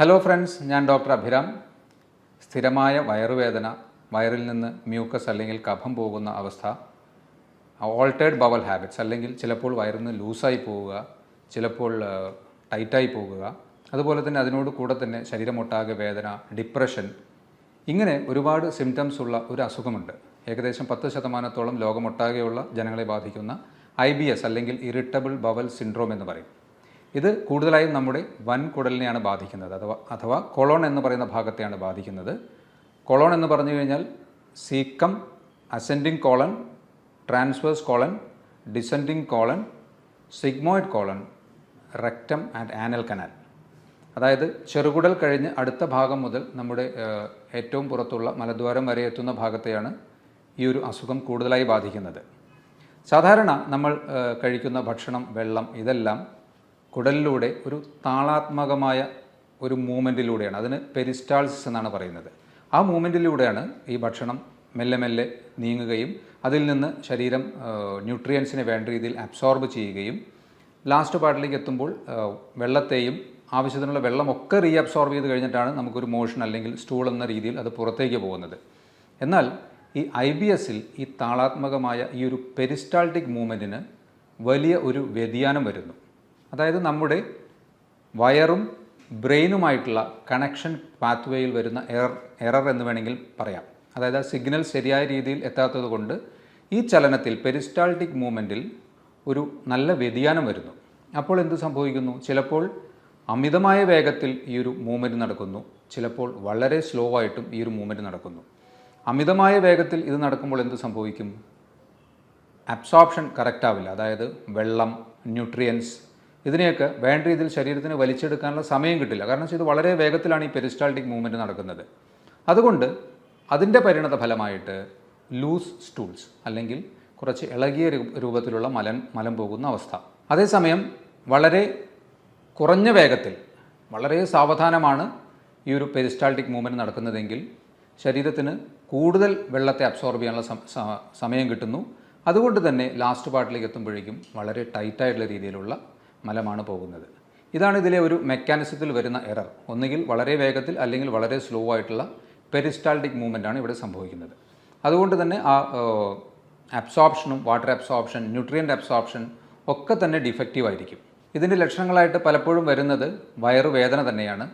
Hello friends ഞാൻ doctor Abhiram. സ്ഥിരമായ വയറുവേദന വയറിൽ നിന്ന് മ്യൂക്കസ് അല്ലെങ്കിൽ കഫം പോകുന്ന അവസ്ഥ ഓൾട്ടേഡ് ബവൽ ഹാബിറ്റ്സ് അല്ലെങ്കിൽ ചിലപ്പോൾ വയറിൽ നിന്ന് ലൂസായി പോവുക ചിലപ്പോൾ ടൈറ്റായി പോകുക അതുപോലെ തന്നെ അതിനോട് കൂടെ തന്നെ ശരീരമൊട്ടാകെ വേദന ഡിപ്രഷൻ ഇങ്ങനെ ഒരുപാട് സിംറ്റംസ് ഉള്ള ഒരു അസുഖമുണ്ട്. ഏകദേശം പത്ത് ശതമാനത്തോളം ലോകമൊട്ടാകെയുള്ള ജനങ്ങളെ ബാധിക്കുന്ന ഐ ബി എസ് അല്ലെങ്കിൽ ഇറിറ്റബിൾ ബവൽ സിൻഡ്രോം എന്ന് പറയും. ഇത് കൂടുതലായും നമ്മുടെ വൻകുടലിനെയാണ് ബാധിക്കുന്നത്. അഥവാ അഥവാ കൊളോൺ എന്ന് പറയുന്ന ഭാഗത്തെയാണ് ബാധിക്കുന്നത്. കൊളോൺ എന്ന് പറഞ്ഞു കഴിഞ്ഞാൽ caecum ascending colon transverse colon descending colon sigmoid colon rectum and anal canal. അതായത് ചെറുകുടൽ കഴിഞ്ഞ് അടുത്ത ഭാഗം മുതൽ നമ്മുടെ ഏറ്റവും പുറത്തുള്ള മലദ്വാരം വരെ എത്തുന്ന ഭാഗത്തെയാണ് ഈ ഒരു അസുഖം കൂടുതലായി ബാധിക്കുന്നത്. സാധാരണ നമ്മൾ കഴിക്കുന്ന ഭക്ഷണം വെള്ളം ഇതെല്ലാം കുടലിലൂടെ ഒരു താളാത്മകമായ ഒരു മൂവ്മെന്റിലൂടെയാണ് അതിന് പെരിസ്റ്റാൾസിസ് എന്നാണ് പറയുന്നത്. ആ മൂവ്മെന്റിലൂടെയാണ് ഈ ഭക്ഷണം മെല്ലെ മെല്ലെ നീങ്ങുകയും അതിൽ നിന്ന് ശരീരം ന്യൂട്രിയൻസിനെ വേണ്ട രീതിയിൽ അബ്സോർബ് ചെയ്യുകയും ലാസ്റ്റ് പാർട്ടിലേക്ക് എത്തുമ്പോൾ വെള്ളത്തെയും ആവശ്യത്തിനുള്ള വെള്ളമൊക്കെ റീഅബ്സോർബ് ചെയ്ത് കഴിഞ്ഞിട്ടാണ് നമുക്കൊരു മോഷൻ അല്ലെങ്കിൽ സ്റ്റൂൾ എന്ന രീതിയിൽ അത് പുറത്തേക്ക് പോകുന്നത്. എന്നാൽ ഈ ഐ ബി എസിൽ ഈ താളാത്മകമായ ഈ ഒരു പെരിസ്റ്റാൾട്ടിക് മൂവ്മെന്റിന് വലിയ ഒരു വ്യതിയാനം വരുന്നു. അതായത് നമ്മുടെ വയറും ബ്രെയിനുമായിട്ടുള്ള കണക്ഷൻ പാത്വേയിൽ വരുന്ന എറർ എറർ എന്ന് വേണമെങ്കിൽ പറയാം. അതായത് ആ സിഗ്നൽ ശരിയായ രീതിയിൽ എത്താത്തത് കൊണ്ട് ഈ ചലനത്തിൽ പെരിസ്റ്റാൾട്ടിക് മൂവ്മെന്റിൽ ഒരു നല്ല വ്യതിയാനം വരുന്നു. അപ്പോൾ എന്ത് സംഭവിക്കുന്നു? ചിലപ്പോൾ അമിതമായ വേഗത്തിൽ ഈ ഒരു മൂവ്മെന്റ് നടക്കുന്നു. ചിലപ്പോൾ വളരെ സ്ലോ ആയിട്ടും ഈ ഒരു മൂവ്മെന്റ് നടക്കുന്നു. അമിതമായ വേഗത്തിൽ ഇത് നടക്കുമ്പോൾ എന്ത് സംഭവിക്കും? അബ്സോർപ്ഷൻ കറക്റ്റ് ആവില്ല. അതായത് വെള്ളം ന്യൂട്രിയൻസ് ഇതിനെയൊക്കെ വേണ്ട രീതിയിൽ ശരീരത്തിന് വലിച്ചെടുക്കാനുള്ള സമയം കിട്ടില്ല. കാരണം വെച്ചാൽ ഇത് വളരെ വേഗത്തിലാണ് ഈ പെരിസ്റ്റാൾട്ടിക് മൂവ്മെന്റ് നടക്കുന്നത്. അതുകൊണ്ട് അതിന്റെ പരിണത ഫലമായിട്ട് ലൂസ് സ്റ്റൂൾസ് അല്ലെങ്കിൽ കുറച്ച് ഇളകിയ രൂപത്തിലുള്ള മലൻ മലം പോകുന്ന അവസ്ഥ. അതേസമയം വളരെ കുറഞ്ഞ വേഗത്തിൽ വളരെ സാവധാനമാണ് ഈ ഒരു പെരിസ്റ്റാൾട്ടിക് മൂവ്മെന്റ് നടക്കുന്നതെങ്കിൽ ശരീരത്തിന് കൂടുതൽ വെള്ളത്തെ അബ്സോർബ് ചെയ്യാനുള്ള സമയം കിട്ടുന്നു. അതുകൊണ്ട് തന്നെ ലാസ്റ്റ് പാർട്ടിലേക്ക് എത്തുമ്പോഴേക്കും വളരെ ടൈറ്റായിട്ടുള്ള രീതിയിലുള്ള മലമാണ് പോകുന്നത്. ഇതാണ് ഇതിലെ ഒരു മെക്കാനിസത്തിൽ വരുന്ന എറർ. ഒന്നുകിൽ വളരെ വേഗത്തിൽ അല്ലെങ്കിൽ വളരെ സ്ലോ ആയിട്ടുള്ള പെരിസ്റ്റാൾട്ടിക് മൂവ്മെന്റ് ആണ് ഇവിടെ സംഭവിക്കുന്നത്. അതുകൊണ്ട് തന്നെ ആ അബ്സോപ്ഷനും വാട്ടർ അബ്സോപ്ഷൻ ന്യൂട്രിയന്റ് അബ്സോപ്ഷൻ ഒക്കെ തന്നെ ഡിഫക്റ്റീവ് ആയിരിക്കും. ഇതിന്റെ ലക്ഷണങ്ങളായിട്ട് പലപ്പോഴും വരുന്നത് വയറുവേദന തന്നെയാണ്.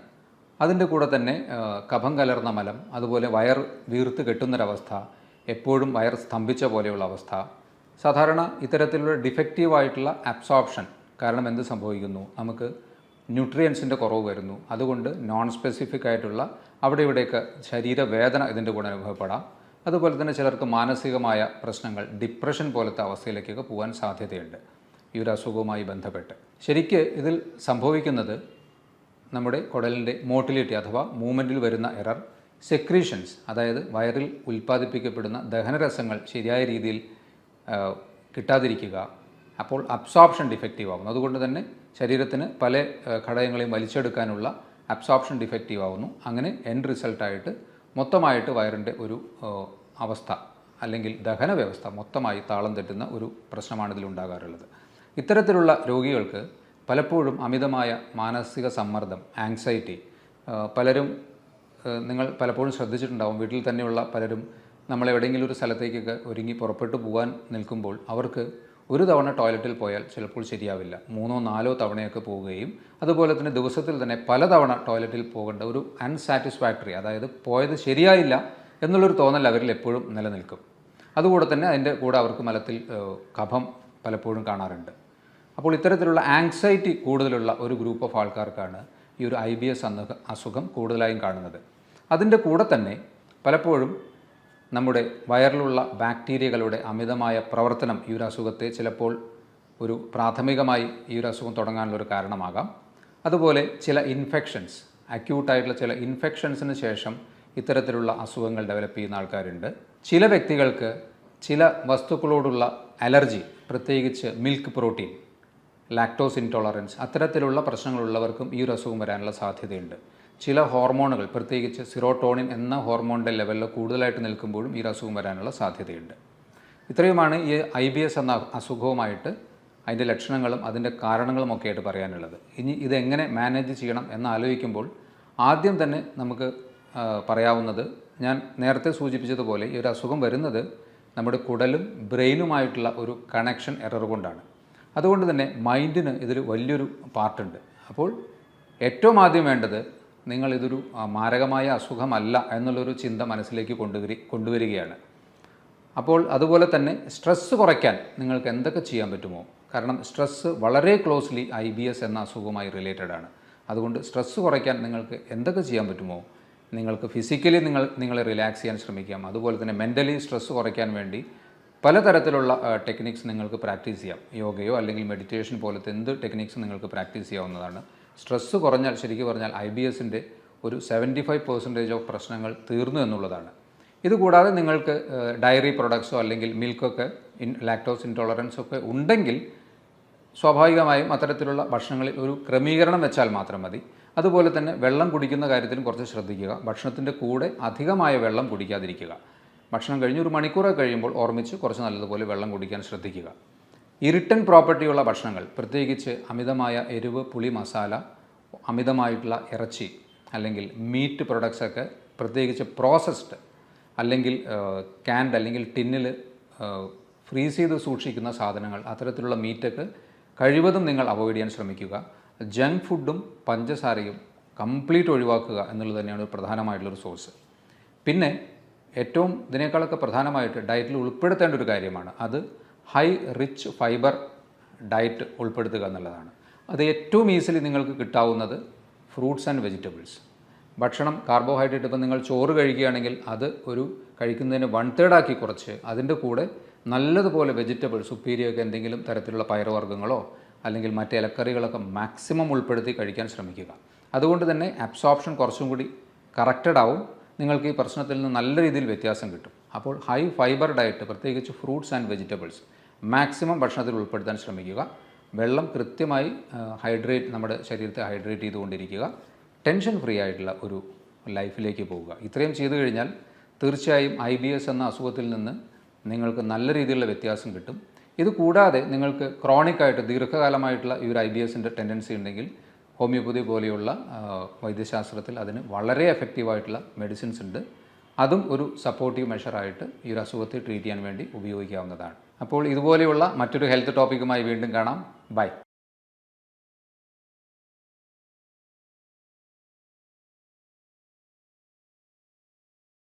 അതിന്റെ കൂടെ തന്നെ കഫം കലർന്ന മലം അതുപോലെ വയർ വീർത്ത് കെട്ടുന്നൊരവസ്ഥ എപ്പോഴും വയർ സ്തംഭിച്ച പോലെയുള്ള അവസ്ഥ. സാധാരണ ഇത്തരത്തിലുള്ള ഡിഫക്റ്റീവ് ആയിട്ടുള്ള അബ്സോർപ്ഷൻ കാരണം എന്ത് സംഭവിക്കുന്നു? നമുക്ക് ന്യൂട്രിയൻസിന്റെ കുറവ് വരുന്നു. അതുകൊണ്ട് നോൺ സ്പെസിഫിക് ആയിട്ടുള്ള അവിടെ ഇവിടെയൊക്കെ ശരീരവേദന ഇതിന്റെ കൂടെ അനുഭവപ്പെടാം. അതുപോലെ തന്നെ ചിലർക്ക് മാനസികമായ പ്രശ്നങ്ങൾ ഡിപ്രഷൻ പോലത്തെ അവസ്ഥയിലേക്കൊക്കെ പോകാൻ സാധ്യതയുണ്ട്. ഈ ഒരു അസുഖവുമായി ബന്ധപ്പെട്ട്. ശരിക്ക് ഇതിൽ സംഭവിക്കുന്നത് നമ്മുടെ കുടലിന്റെ മോട്ടിലിറ്റി അഥവാ മൂവ്മെന്റിൽ വരുന്ന എറർ സെക്രീഷൻസ് അതായത് വയറിൽ ഉൽപ്പാദിപ്പിക്കപ്പെടുന്ന ദഹനരസങ്ങൾ ശരിയായ രീതിയിൽ കിട്ടാതിരിക്കുക അപ്പോൾ അബ്സോർപ്ഷൻ ഡിഫക്റ്റീവ് ആകുന്നു അതുകൊണ്ട് തന്നെ ശരീരത്തിന് പല ഘടകങ്ങളെയും വലിച്ചെടുക്കാനുള്ള അബ്സോർപ്ഷൻ ഡിഫക്റ്റീവ് ആകുന്നു അങ്ങനെ എൻഡ് റിസൾട്ടായിട്ട് മൊത്തമായിട്ട് വയറിന്റെ ഒരു അവസ്ഥ അല്ലെങ്കിൽ ദഹന വ്യവസ്ഥ മൊത്തമായി താളം തെറ്റുന്ന ഒരു പ്രശ്നമാണ് ഇതിലുണ്ടാകാറുള്ളത് ഇത്തരത്തിലുള്ള രോഗികൾക്ക് പലപ്പോഴും അമിതമായ മാനസിക സമ്മർദ്ദം ആങ്സൈറ്റി പലരും നിങ്ങൾ പലപ്പോഴും ശ്രദ്ധിച്ചിട്ടുണ്ടാവും. വീട്ടിൽ തന്നെയുള്ള പലരും നമ്മൾ എവിടെയെങ്കിലും ഒരു സ്ഥലത്തേക്കൊക്കെ ഒരുങ്ങി പുറപ്പെട്ടു പോകാൻ നിൽക്കുമ്പോൾ അവർക്ക് ഒരു തവണ ടോയ്ലറ്റിൽ പോയാൽ ചിലപ്പോൾ ശരിയാവില്ല. മൂന്നോ നാലോ തവണയൊക്കെ പോവുകയും അതുപോലെ തന്നെ ദിവസത്തിൽ തന്നെ പലതവണ ടോയ്ലറ്റിൽ പോകേണ്ട ഒരു അൺസാറ്റിസ്ഫാക്ടറി അതായത് പോയത് ശരിയായില്ല എന്നുള്ളൊരു തോന്നൽ അവരിൽ എപ്പോഴും നിലനിൽക്കും. അതുകൂടെ തന്നെ അതിന്റെ കൂടെ അവർക്ക് മലത്തിൽ കഫം പലപ്പോഴും കാണാറുണ്ട്. അപ്പോൾ ഇത്തരത്തിലുള്ള ആങ്സൈറ്റി കൂടുതലുള്ള ഒരു ഗ്രൂപ്പ് ഓഫ് ആൾക്കാർക്കാണ് ഈ ഒരു ഐ ബി എസ് അസുഖം കൂടുതലായും കാണുന്നത്. അതിന്റെ കൂടെ തന്നെ പലപ്പോഴും നമ്മുടെ വയറിലുള്ള ബാക്ടീരിയകളുടെ അമിതമായ പ്രവർത്തനം ഈ ഒരു അസുഖത്തെ ചിലപ്പോൾ ഒരു പ്രാഥമികമായി ഈ ഒരു അസുഖം തുടങ്ങാനുള്ളൊരു കാരണമാകാം. അതുപോലെ ചില ഇൻഫെക്ഷൻസ് അക്യൂട്ടായിട്ടുള്ള ചില ഇൻഫെക്ഷൻസിന് ശേഷം ഇത്തരത്തിലുള്ള അസുഖങ്ങൾ ഡെവലപ്പ് ചെയ്യുന്ന ആൾക്കാരുണ്ട്. ചില വ്യക്തികൾക്ക് ചില വസ്തുക്കളോടുള്ള അലർജി പ്രത്യേകിച്ച് മിൽക്ക് പ്രോട്ടീൻ ലാക്ടോസ് ഇൻടോളറൻസ് അത്തരത്തിലുള്ള പ്രശ്നങ്ങളുള്ളവർക്കും ഈ ഒരു അസുഖം വരാനുള്ള സാധ്യതയുണ്ട്. ചില ഹോർമോണുകൾ പ്രത്യേകിച്ച് സിറോട്ടോണിൻ എന്ന ഹോർമോണിന്റെ ലെവലിൽ കൂടുതലായിട്ട് നിൽക്കുമ്പോഴും ഈ അസുഖം വരാനുള്ള സാധ്യതയുണ്ട്. ഇത്രയുമാണ് ഈ ഐ ബി എസ് എന്ന അസുഖവുമായിട്ട് അതിന്റെ ലക്ഷണങ്ങളും അതിന്റെ കാരണങ്ങളും ഒക്കെ ആയിട്ട് പറയാനുള്ളത്. ഇനി ഇതെങ്ങനെ മാനേജ് ചെയ്യണം എന്ന് ആലോചിക്കുമ്പോൾ ആദ്യം തന്നെ നമുക്ക് പറയാവുന്നത് ഞാൻ നേരത്തെ സൂചിപ്പിച്ചതുപോലെ ഈ ഒരു അസുഖം വരുന്നത് നമ്മുടെ കുടലും ബ്രെയിനുമായിട്ടുള്ള ഒരു കണക്ഷൻ എറർ കൊണ്ടാണ്. അതുകൊണ്ട് തന്നെ മൈൻഡിന് ഇതിൽ വലിയൊരു പാർട്ടുണ്ട്. അപ്പോൾ ഏറ്റവും ആദ്യം വേണ്ടത് നിങ്ങൾ ഇതൊരു മാരകമായ അസുഖമല്ല എന്നുള്ളൊരു ചിന്ത മനസ്സിലേക്ക് കൊണ്ടുവരി കൊണ്ടുവരികയാണ്. അപ്പോൾ അതുപോലെ തന്നെ സ്ട്രെസ്സ് കുറയ്ക്കാൻ നിങ്ങൾക്ക് എന്തൊക്കെ ചെയ്യാൻ പറ്റുമോ? കാരണം സ്ട്രെസ്സ് വളരെ ക്ലോസ്ലി ഐ ബി എസ് എന്ന അസുഖവുമായി റിലേറ്റഡ് ആണ്. അതുകൊണ്ട് സ്ട്രെസ്സ് കുറയ്ക്കാൻ നിങ്ങൾക്ക് എന്തൊക്കെ ചെയ്യാൻ പറ്റുമോ? നിങ്ങൾക്ക് ഫിസിക്കലി നിങ്ങൾ നിങ്ങളെ റിലാക്സ് ചെയ്യാൻ ശ്രമിക്കാം. അതുപോലെ തന്നെ മെന്റലി സ്ട്രെസ്സ് കുറയ്ക്കാൻ വേണ്ടി പലതരത്തിലുള്ള ടെക്നിക്സ് നിങ്ങൾക്ക് പ്രാക്ടീസ് ചെയ്യാം. യോഗയോ അല്ലെങ്കിൽ മെഡിറ്റേഷൻ പോലത്തെ എന്ത് ടെക്നിക്സ് നിങ്ങൾക്ക് പ്രാക്ടീസ് ചെയ്യാവുന്നതാണ്. സ്ട്രെസ്സ് കുറഞ്ഞാൽ ശരിക്കും പറഞ്ഞാൽ ഐ ബി എസിന്റെ ഒരു സെവന്റി ഫൈവ് പെർസെന്റേജ് ഓഫ് പ്രശ്നങ്ങൾ തീർന്നു എന്നുള്ളതാണ്. ഇതുകൂടാതെ നിങ്ങൾക്ക് ഡയറി പ്രൊഡക്ട്സോ അല്ലെങ്കിൽ മിൽക്കൊക്കെ ഇൻ ലാക്ടോസ് ഇൻടോളറൻസ് ഒക്കെ ഉണ്ടെങ്കിൽ സ്വാഭാവികമായും അത്തരത്തിലുള്ള ഭക്ഷണങ്ങളിൽ ഒരു ക്രമീകരണം വെച്ചാൽ മാത്രം മതി. അതുപോലെ തന്നെ വെള്ളം കുടിക്കുന്ന കാര്യത്തിലും കുറച്ച് ശ്രദ്ധിക്കുക. ഭക്ഷണത്തിന്റെ കൂടെ അധികമായ വെള്ളം കുടിക്കാതിരിക്കുക. ഭക്ഷണം കഴിഞ്ഞ് ഒരു മണിക്കൂറൊക്കെ കഴിയുമ്പോൾ ഓർമ്മിച്ച് കുറച്ച് നല്ലതുപോലെ വെള്ളം കുടിക്കാൻ ശ്രദ്ധിക്കുക. ഇറിട്ടൻ പ്രോപ്പർട്ടിയുള്ള ഭക്ഷണങ്ങൾ പ്രത്യേകിച്ച് അമിതമായ എരിവ് പുളി മസാല അമിതമായിട്ടുള്ള ഇറച്ചി അല്ലെങ്കിൽ മീറ്റ് പ്രൊഡക്ട്സ് ഒക്കെ പ്രത്യേകിച്ച് പ്രോസസ്ഡ് അല്ലെങ്കിൽ ക്യാൻഡ് അല്ലെങ്കിൽ ടിന്നിൽ ഫ്രീസ് ചെയ്ത് സൂക്ഷിക്കുന്ന സാധനങ്ങൾ അത്തരത്തിലുള്ള മീറ്റൊക്കെ കഴിവതും നിങ്ങൾ അവോയ്ഡ് ചെയ്യാൻ ശ്രമിക്കുക. ജങ്ക് ഫുഡും പഞ്ചസാരയും കംപ്ലീറ്റ് ഒഴിവാക്കുക എന്നുള്ളത് തന്നെയാണ് പ്രധാനമായിട്ടുള്ളൊരു സോഴ്സ് പിന്നെ ഏറ്റവും ഇതിനേക്കാളൊക്കെ പ്രധാനമായിട്ട് ഡയറ്റിൽ ഉൾപ്പെടുത്തേണ്ട ഒരു കാര്യമാണ്. അത് ഹൈ റിച്ച് ഫൈബർ ഡയറ്റ് ഉൾപ്പെടുത്തുക എന്നുള്ളതാണ്. അത് ഏറ്റവും ഈസിലി നിങ്ങൾക്ക് കിട്ടാവുന്നത് ഫ്രൂട്ട്സ് ആൻഡ് വെജിറ്റബിൾസ് ഭക്ഷണം കാർബോഹൈഡ്രേറ്റ് ഇപ്പം നിങ്ങൾ ചോറ് കഴിക്കുകയാണെങ്കിൽ അത് ഒരു കഴിക്കുന്നതിന് വൺ തേർഡ് ആക്കി കുറച്ച് അതിന്റെ കൂടെ നല്ലതുപോലെ വെജിറ്റബിൾസ് ഉപ്പേരിയൊക്കെ എന്തെങ്കിലും തരത്തിലുള്ള പയറുവർഗങ്ങളോ അല്ലെങ്കിൽ മറ്റ് ഇലക്കറികളൊക്കെ മാക്സിമം ഉൾപ്പെടുത്തി കഴിക്കാൻ ശ്രമിക്കുക. അതുകൊണ്ട് തന്നെ അബ്സോപ്ഷൻ കുറച്ചും കൂടി കറക്റ്റഡ് ആവും. നിങ്ങൾക്ക് ഈ പ്രശ്നത്തിൽ നിന്ന് നല്ല രീതിയിൽ വ്യത്യാസം കിട്ടും. അപ്പോൾ ഹൈ ഫൈബർ ഡയറ്റ് പ്രത്യേകിച്ച് ഫ്രൂട്ട്സ് ആൻഡ് വെജിറ്റബിൾസ് മാക്സിമം ഭക്ഷണത്തിൽ ഉൾപ്പെടുത്താൻ ശ്രമിക്കുക. വെള്ളം കൃത്യമായി ഹൈഡ്രേറ്റ് നമ്മുടെ ശരീരത്തെ ഹൈഡ്രേറ്റ് ചെയ്തുകൊണ്ടിരിക്കുക. ടെൻഷൻ ഫ്രീ ആയിട്ടുള്ള ഒരു ലൈഫിലേക്ക് പോവുക. ഇത്രയും ചെയ്തു കഴിഞ്ഞാൽ തീർച്ചയായും ഐ ബി എസ് എന്ന അസുഖത്തിൽ നിന്ന് നിങ്ങൾക്ക് നല്ല രീതിയിലുള്ള വ്യത്യാസം കിട്ടും. ഇത് കൂടാതെ നിങ്ങൾക്ക് ക്രോണിക് ആയിട്ട് ദീർഘകാലമായിട്ടുള്ള ഈ ഒരു ഐ ബി എസിന്റെ ടെൻഡൻസി ഉണ്ടെങ്കിൽ ഹോമിയോപ്പതി പോലെയുള്ള വൈദ്യശാസ്ത്രത്തിൽ അതിന് വളരെ എഫക്റ്റീവായിട്ടുള്ള മെഡിസിൻസ് ഉണ്ട്. അതും ഒരു സപ്പോർട്ടീവ് മെഷറായിട്ട് ഈ ഒരു അസുഖത്തെ ട്രീറ്റ് ചെയ്യാൻ വേണ്ടി ഉപയോഗിക്കാവുന്നതാണ്. അപ്പോൾ ഇതുപോലെയുള്ള മറ്റൊരു ഹെൽത്ത് ടോപ്പിക്കുമായി വീണ്ടും കാണാം. ബൈ